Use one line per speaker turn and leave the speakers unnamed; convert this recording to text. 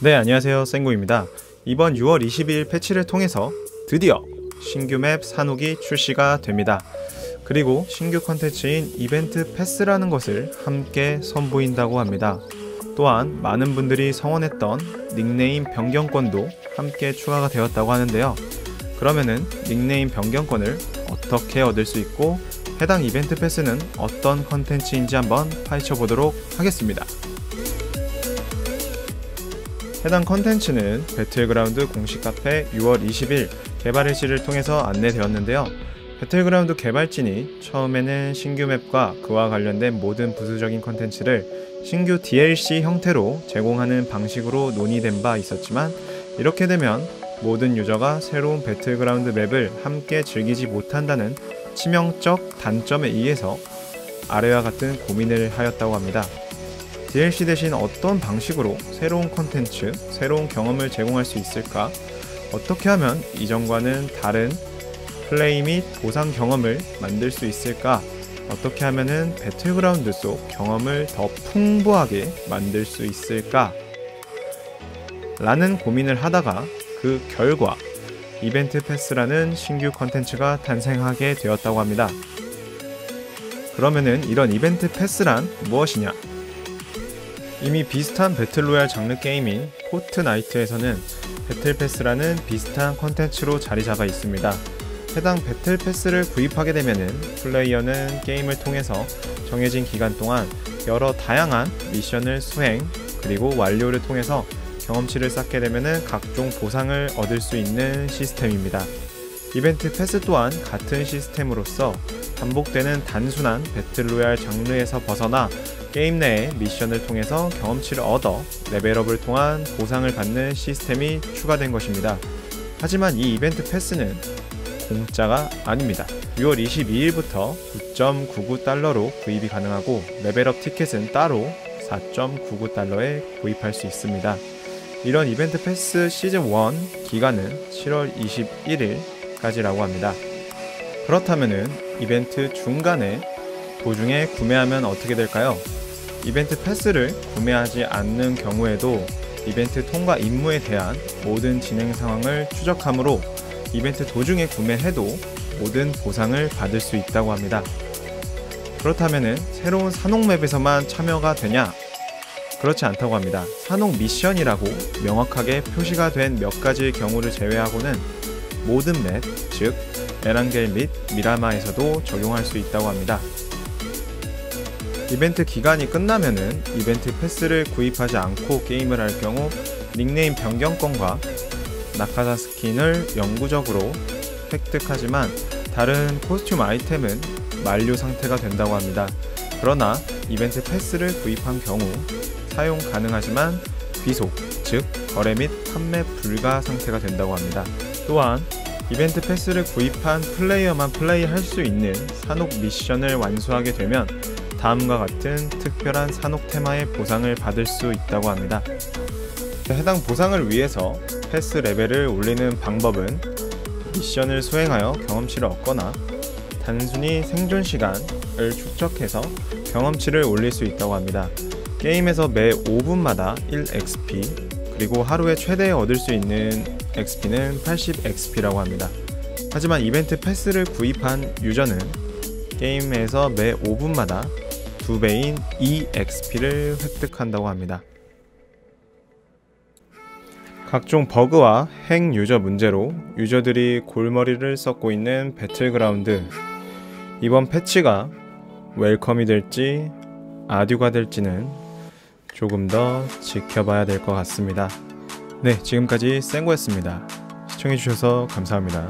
네, 안녕하세요. 생고입니다. 이번 6월 22일 패치를 통해서 드디어 신규 맵 산옥이 출시가 됩니다. 그리고 신규 컨텐츠인 이벤트 패스라는 것을 함께 선보인다고 합니다. 또한 많은 분들이 성원했던 닉네임 변경권도 함께 추가가 되었다고 하는데요. 그러면은 닉네임 변경권을 어떻게 얻을 수 있고 해당 이벤트 패스는 어떤 컨텐츠인지 한번 파헤쳐 보도록 하겠습니다. 해당 컨텐츠는 배틀그라운드 공식 카페 6월 20일 개발 일시를 통해서 안내되었는데요. 배틀그라운드 개발진이 처음에는 신규 맵과 그와 관련된 모든 부수적인 컨텐츠를 신규 DLC 형태로 제공하는 방식으로 논의된 바 있었지만 이렇게 되면 모든 유저가 새로운 배틀그라운드 맵을 함께 즐기지 못한다는 치명적 단점에 의해서 아래와 같은 고민을 하였다고 합니다. DLC 대신 어떤 방식으로 새로운 컨텐츠, 새로운 경험을 제공할 수 있을까? 어떻게 하면 이전과는 다른 플레이 및 보상 경험을 만들 수 있을까? 어떻게 하면은 배틀그라운드 속 경험을 더 풍부하게 만들 수 있을까? 라는 고민을 하다가 그 결과 이벤트 패스라는 신규 컨텐츠가 탄생하게 되었다고 합니다. 그러면은 이런 이벤트 패스란 무엇이냐? 이미 비슷한 배틀로얄 장르 게임인 포트나이트에서는 배틀 패스라는 비슷한 컨텐츠로 자리 잡아 있습니다. 해당 배틀 패스를 구입하게 되면은 플레이어는 게임을 통해서 정해진 기간 동안 여러 다양한 미션을 수행 그리고 완료를 통해서 경험치를 쌓게 되면은 각종 보상을 얻을 수 있는 시스템입니다. 이벤트 패스 또한 같은 시스템으로서 반복되는 단순한 배틀로얄 장르에서 벗어나 게임 내의 미션을 통해서 경험치를 얻어 레벨업을 통한 보상을 받는 시스템이 추가된 것입니다. 하지만 이 이벤트 패스는 공짜가 아닙니다. 6월 22일부터 9.99달러로 구입이 가능하고 레벨업 티켓은 따로 4.99달러에 구입할 수 있습니다. 이런 이벤트 패스 시즌 1 기간은 7월 21일까지라고 합니다. 그렇다면은 이벤트 중간에 도중에 구매하면 어떻게 될까요? 이벤트 패스를 구매하지 않는 경우에도 이벤트 통과 임무에 대한 모든 진행 상황을 추적하므로 이벤트 도중에 구매해도 모든 보상을 받을 수 있다고 합니다. 그렇다면 새로운 산옥 맵에서만 참여가 되냐? 그렇지 않다고 합니다. 산옥 미션이라고 명확하게 표시가 된 몇 가지의 경우를 제외하고는 모든 맵, 즉 에란겔 및 미라마에서도 적용할 수 있다고 합니다. 이벤트 기간이 끝나면은 이벤트 패스를 구입하지 않고 게임을 할 경우 닉네임 변경권과 나카사 스킨을 영구적으로 획득하지만 다른 코스튬 아이템은 만료 상태가 된다고 합니다. 그러나 이벤트 패스를 구입한 경우 사용 가능하지만 비속, 즉 거래 및 판매 불가 상태가 된다고 합니다. 또한 이벤트 패스를 구입한 플레이어만 플레이할 수 있는 산옥 미션을 완수하게 되면 다음과 같은 특별한 산옥 테마의 보상을 받을 수 있다고 합니다. 해당 보상을 위해서 패스 레벨을 올리는 방법은 미션을 수행하여 경험치를 얻거나 단순히 생존 시간을 축적해서 경험치를 올릴 수 있다고 합니다. 게임에서 매 5분마다 1XP 그리고 하루에 최대 얻을 수 있는 XP는 80XP라고 합니다. 하지만 이벤트 패스를 구입한 유저는 게임에서 매 5분마다 2배인 EXP를 획득한다고 합니다. 각종 버그와 핵 유저 문제로 유저들이 골머리를 썩고 있는 배틀그라운드 이번 패치가 웰컴이 될지 아듀가 될지는 조금 더 지켜봐야 될 것 같습니다. 네, 지금까지 생고였습니다. 시청해주셔서 감사합니다.